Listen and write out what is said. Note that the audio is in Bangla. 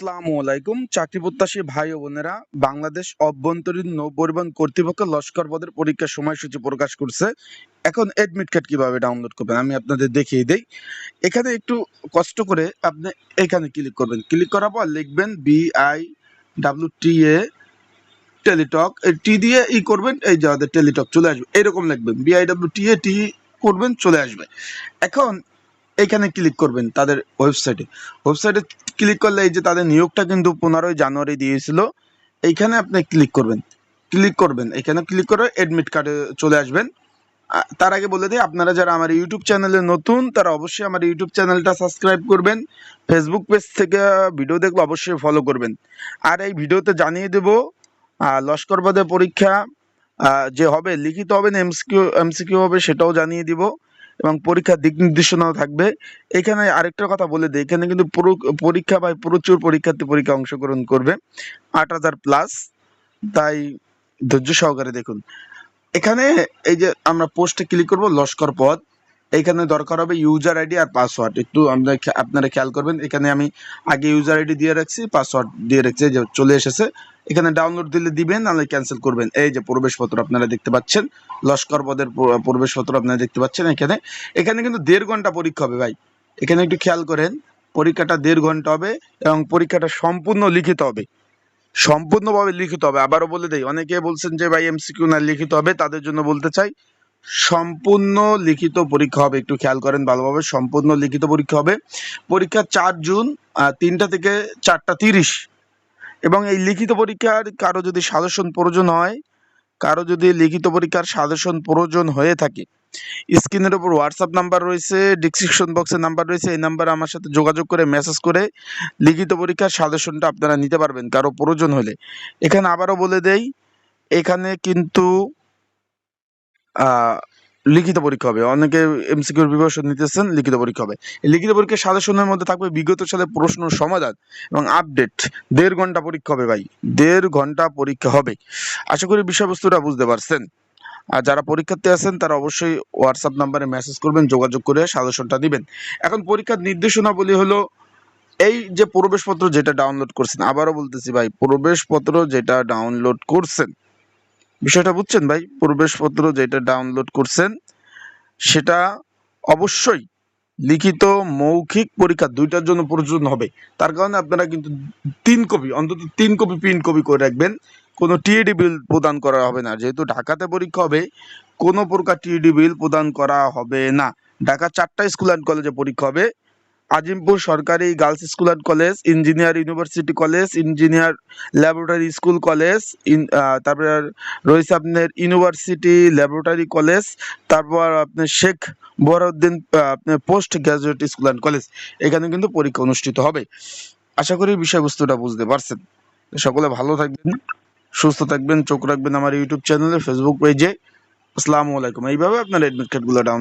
আসসালামু আলাইকুম। চাকরি প্রত্যাশী ভাই ও বোনেরা, বাংলাদেশ অভ্যন্তরীণ নৌ পরিবহন কর্তৃপক্ষ লস্কর পদের পরীক্ষার সময়সূচি প্রকাশ করছে। এখন এডমিট কার্ড কীভাবে ডাউনলোড করবেন? আমি আপনাদের দেখিয়ে দেই। এখানে একটু কষ্ট করে আপনি এখানে ক্লিক করবেন। ক্লিক করার পর লিখবেন B I W T A Teletalk T দিয়ে ই করবেন, এই যে আমাদের টেলিটক চলে আসবে। এরকম লিখবেন B I W T A T করবেন, চলে আসবে। এখন এখানে ক্লিক করবেন তাদের ওয়েবসাইটে ওয়েবসাইটে ক্লিক করলে এই যে তাদের নিয়োগটা কিন্তু পনেরোই জানুয়ারি দিয়েছিল, এইখানে আপনি ক্লিক করবেন। ক্লিক করবেন, এখানে ক্লিক করে অ্যাডমিট কার্ডে চলে আসবেন। তার আগে বলে দিই, আপনারা যারা আমার ইউটিউব চ্যানেলে নতুন, তারা অবশ্যই আমার ইউটিউব চ্যানেলটা সাবস্ক্রাইব করবেন। ফেসবুক পেজ থেকে ভিডিও দেখলে অবশ্যই ফলো করবেন। আর এই ভিডিওতে জানিয়ে দেব লস্কর পদে পরীক্ষা যে হবে, লিখিত হবে না, এমসিকিউ এমসিকিউ হবে, সেটাও জানিয়ে দিব। এবং পরীক্ষার দিক নির্দেশনাও থাকবে। এখানে আরেকটা কথা বলে দিই, এখানে কিন্তু পরীক্ষা বা প্রচুর পরীক্ষার্থী পরীক্ষা অংশগ্রহণ করবে, আট হাজার প্লাস তাই ধৈর্য সহকারে দেখুন। এখানে এই যে আমরা পোস্টে ক্লিক করব, লস্কর পদ এখানে দরকার হবে ইউজার আইডি আর পাসওয়ার্ড একটু আমরা আপনারা খেয়াল করবেন, এখানে আমি আগে ইউজার আইডি দিয়ে রাখছি পাসওয়ার্ড দিয়ে রাখছি, যে চলে এসেছে। এখানে ডাউনলোড দিলে দিবেন, নাহলে ক্যান্সেল করবেন। এই যে প্রবেশপত্র আপনারা দেখতে পাচ্ছেন, লস্কর পদের প্রবেশপত্র আপনারা দেখতে পাচ্ছেন এখানে। এখানে কিন্তু দেড় ঘণ্টা পরীক্ষা হবে ভাই। এখানে একটু খেয়াল করেন, পরীক্ষাটা দেড় ঘণ্টা হবে এবং পরীক্ষাটা সম্পূর্ণ লিখিত হবে। সম্পূর্ণভাবে লিখিত হবে। আবারও বলে দেই, অনেকে বলছেন যে ভাই এমসিকিউ না লিখিত হবে, তাদের জন্য বলতে চাই, সম্পূর্ণ লিখিত পরীক্ষা হবে। একটু খেয়াল করেন ভালোভাবে, সম্পূর্ণ লিখিত পরীক্ষা হবে। পরীক্ষা চার জুন তিনটা থেকে চারটা তিরিশ। এবং এই লিখিত পরীক্ষার কারও যদি সাজেশন প্রয়োজন হয়, কারও যদি লিখিত পরীক্ষার সাজেশন প্রয়োজন হয়ে থাকে, স্ক্রিনের উপর হোয়াটসঅ্যাপ নাম্বার রয়েছে ডিসক্রিপশন বক্সের নাম্বার রয়েছে, এই নাম্বারে আমার সাথে যোগাযোগ করে মেসেজ করে লিখিত পরীক্ষার সাজেশনটা আপনারা নিতে পারবেন, কারও প্রয়োজন হলে। এখানে আবারও বলে দেই, এখানে কিন্তু লিখিত পরীক্ষা হবে। অনেকে এমসিকিউর প্রিপারেশন নিতেছেন, লিখিত পরীক্ষা হবে। লিখিত পরীক্ষার সাজেশনের মধ্যে থাকবে বিগত সালে প্রশ্ন সমাধান এবং আপডেট দেড় ঘণ্টা পরীক্ষা হবে ভাই। দেড় ঘণ্টা পরীক্ষা হবে। আশা করি বিষয়বস্তুটা বুঝতে পারছেন। আর যারা পরীক্ষার্থী আছেন, তারা অবশ্যই হোয়াটসঅ্যাপ নাম্বারে মেসেজ করবেন, যোগাযোগ করে সাজেশনটা দিবেন। এখন পরীক্ষার নির্দেশনাবলী হলো, এই যে প্রবেশপত্র যেটা ডাউনলোড করছেন, আবারও বলতেছি ভাই, প্রবেশপত্র যেটা ডাউনলোড করছেন বিষয়টা বুঝছেন ভাই? প্রবেশপত্র যেটা ডাউনলোড করছেন, সেটা অবশ্যই লিখিত মৌখিক পরীক্ষা দুইটার জন্য প্রযোজন হবে। তার কারণে আপনারা কিন্তু তিন কপি, অন্তত তিন কপি প্রিন্ট কপি করে রাখবেন। কোনো টিএডি বিল প্রদান করা হবে না। যেহেতু ঢাকাতে পরীক্ষা হবে, কোনো প্রকার টিএডি বিল প্রদান করা হবে না। ঢাকা চারটা স্কুল অ্যান্ড কলেজে পরীক্ষা হবে। আজিমপুর সরকারি girls school and college engineer university college engineer laboratory school college তারপরে রয়েছে আপনার ইউনিভার্সিটি ল্যাবরেটরি কলেজ তারপর আপনার শেখ বহরউদ্দিন আহ, আপনার post graduate school and college. এখানে কিন্তু পরীক্ষা অনুষ্ঠিত হবে। আশা করি বিষয়বস্তুটা বুঝতে পারছেন। সকলে ভালো থাকবেন সুস্থ থাকবেন চোখ রাখবেন আমার ইউটিউব চ্যানেলে ফেসবুক পেজে। আসসালামু আলাইকুম। এইভাবে আপনার এডমিট কার্ডগুলো ডাউন